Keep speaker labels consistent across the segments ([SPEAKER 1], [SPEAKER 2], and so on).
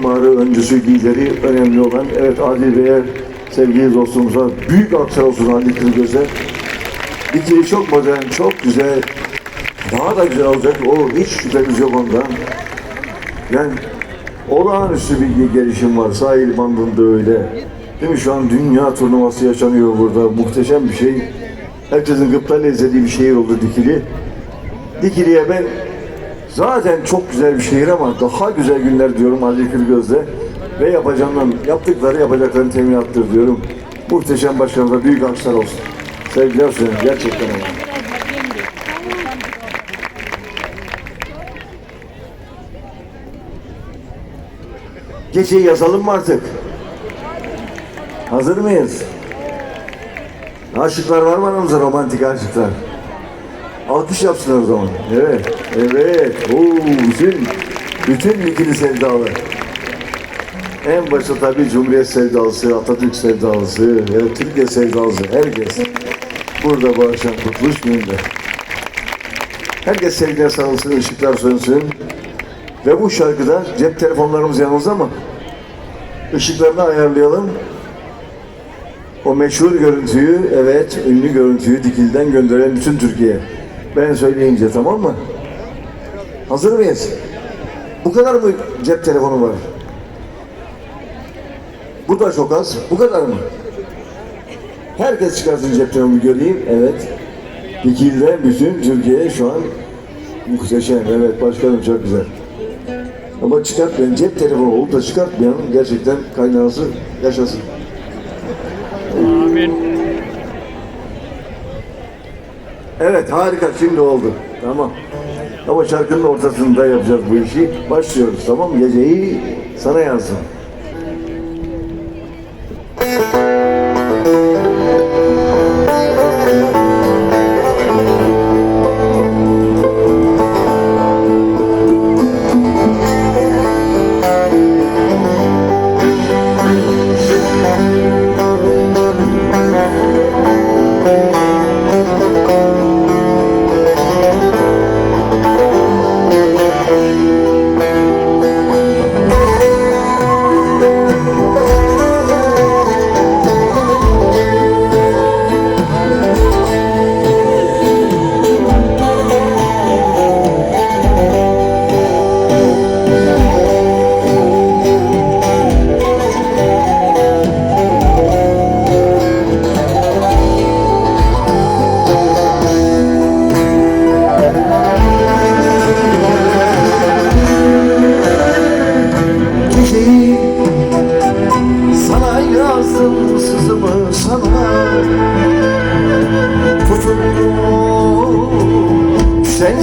[SPEAKER 1] mimarı, öncüsü, lideri önemli olan. Evet Adil Bey'e, sevgili dostumuza büyük alkışlar olsun Adil Kırgöz'e. Dikili çok modern, çok güzel. Daha da güzel olacak. O hiç şüphemiz yok ondan. Yani olağanüstü bir gelişim var. Sahil bandında öyle. Değil mi? Şu an dünya turnuvası yaşanıyor burada. Muhteşem bir şey. Herkesin gıptayla izlediği bir şehir oldu Dikili. Dikili'ye ben zaten çok güzel bir şehir ama daha güzel günler diyorum Ali Kırgöz'de. Ve yapacağından, yaptıkları yapacaklarını teminattır diyorum. Muhteşem başkanımıza büyük alkışlar olsun. Sevgiler sunuyorum gerçekten ama. Geceyi yazalım mı artık? Hazır mıyız? Aşıklar var mı aramızda romantik aşıklar? Alkış yapsınlar o zaman. Evet, evet. Oo, bütün, bütün ikili sevdalı. En başta tabii Cumhuriyet sevdalısı, Atatürk sevdalısı, evet, Türkiye sevdalısı, herkes. Burada bu akşam kurtuluş gününde. Herkes sevgiye sarılsın, ışıklar sönsün. Ve bu şarkıda cep telefonlarımız yanımızda mı? Işıklarını ayarlayalım. O meşhur görüntüyü, evet, ünlü görüntüyü dikilden gönderen bütün Türkiye. Ben söyleyince tamam mı? Hazır mıyız? Bu kadar mı cep telefonu var? Bu da çok az. Bu kadar mı? Herkes çıkarsın cep telefonu göreyim. Evet. Dikilden bütün Türkiye şu an muhteşem. Evet başkanım çok güzel. Ama çıkartmayan cep telefonu olup da çıkartmayan gerçekten kaynağısı yaşasın. Evet harika şimdi oldu. Tamam. Ama şarkının ortasında yapacağız bu işi. Başlıyoruz tamam mı? Geceyi sana yazdım.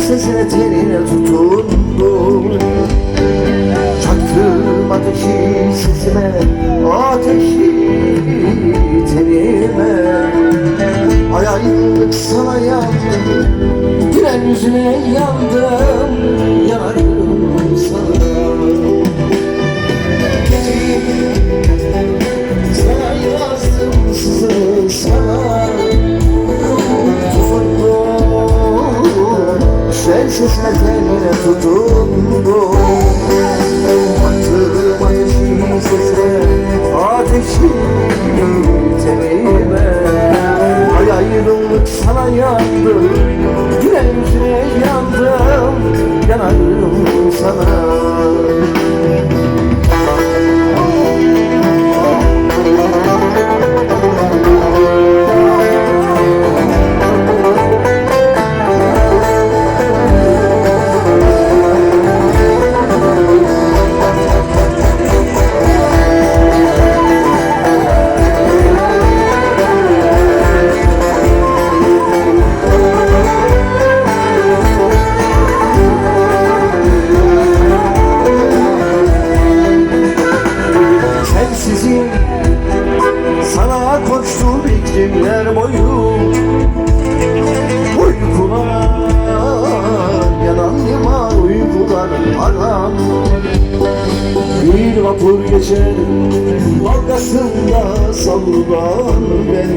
[SPEAKER 1] Sen sesine tenine tutundum. Çaktım ateşi sesime Ateşi tenime. Ay ayrılık sana yandım Gülen yüzüne yandım Yanarım sana. Sana Хочешь на край моря, то Bir vapur geçer dalgasında savrılan ben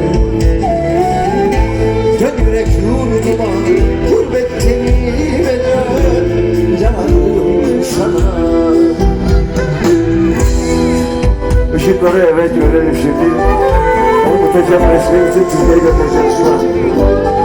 [SPEAKER 1] Dön yürek yurduma gurbet tenime dön Yanarım sana Işıkları evet görelim şimdi. O muhteşem resmimizi sizlere göndereceğiz şu an.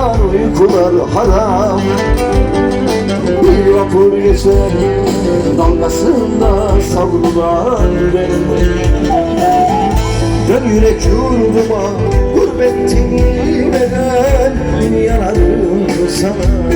[SPEAKER 1] Yalan uykular haram. Bir vapur geçer dalgasında savrulan Dön yürek yurduma gurbetini neden yanarım sana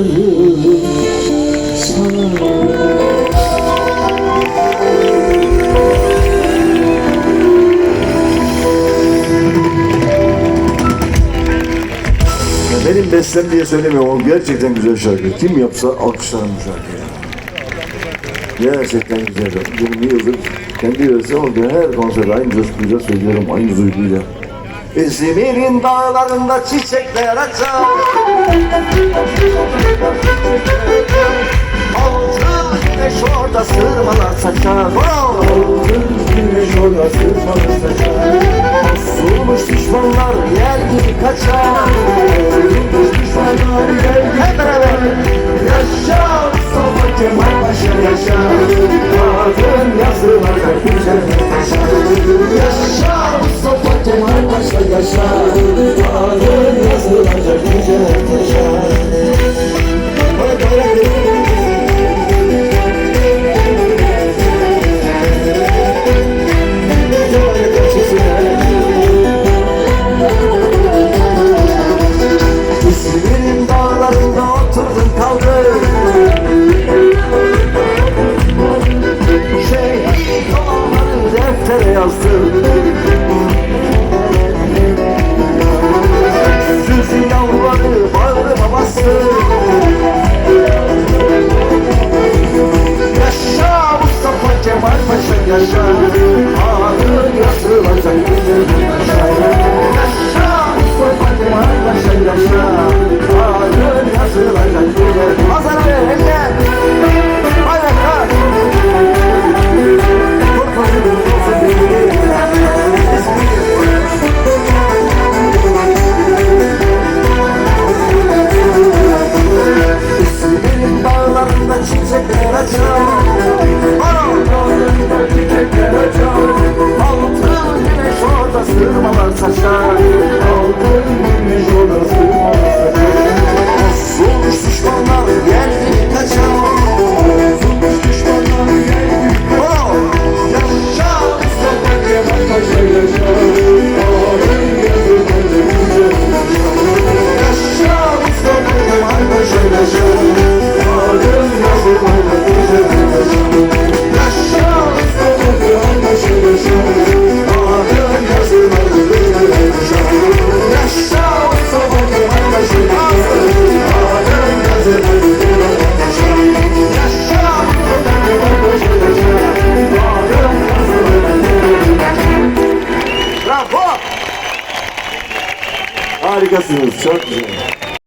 [SPEAKER 1] Benim bestem diye söylemiyorum. O gerçekten güzel şarkı. Kim yapsa alkışlarım bu şarkıyı. Gerçekten güzel. 20 yıldır kendi yöresi oldu. Her konserde aynı coşkuyla söylüyorum. Aynı duyguyla. İzmir'in dağlarında çiçekler açar. Altın güneş orada sırmalar saçar. Altın güneş orada sırmalar saçar. Sulmuş düşmanlar yer gibi kaçar. Sulmuş düşmanlar yer gibi Hep beraber. Yaşa Mustafa Kemal Paşa yaşa. Adın yazılacak güzel taşa. Yaşa Mustafa Kemal yaşa Adın yazılacak güzel yaşa Yaşa Mustafa Kemal Paşa yaşa Adın yazılacak güzel Hazır eller Paşa güzel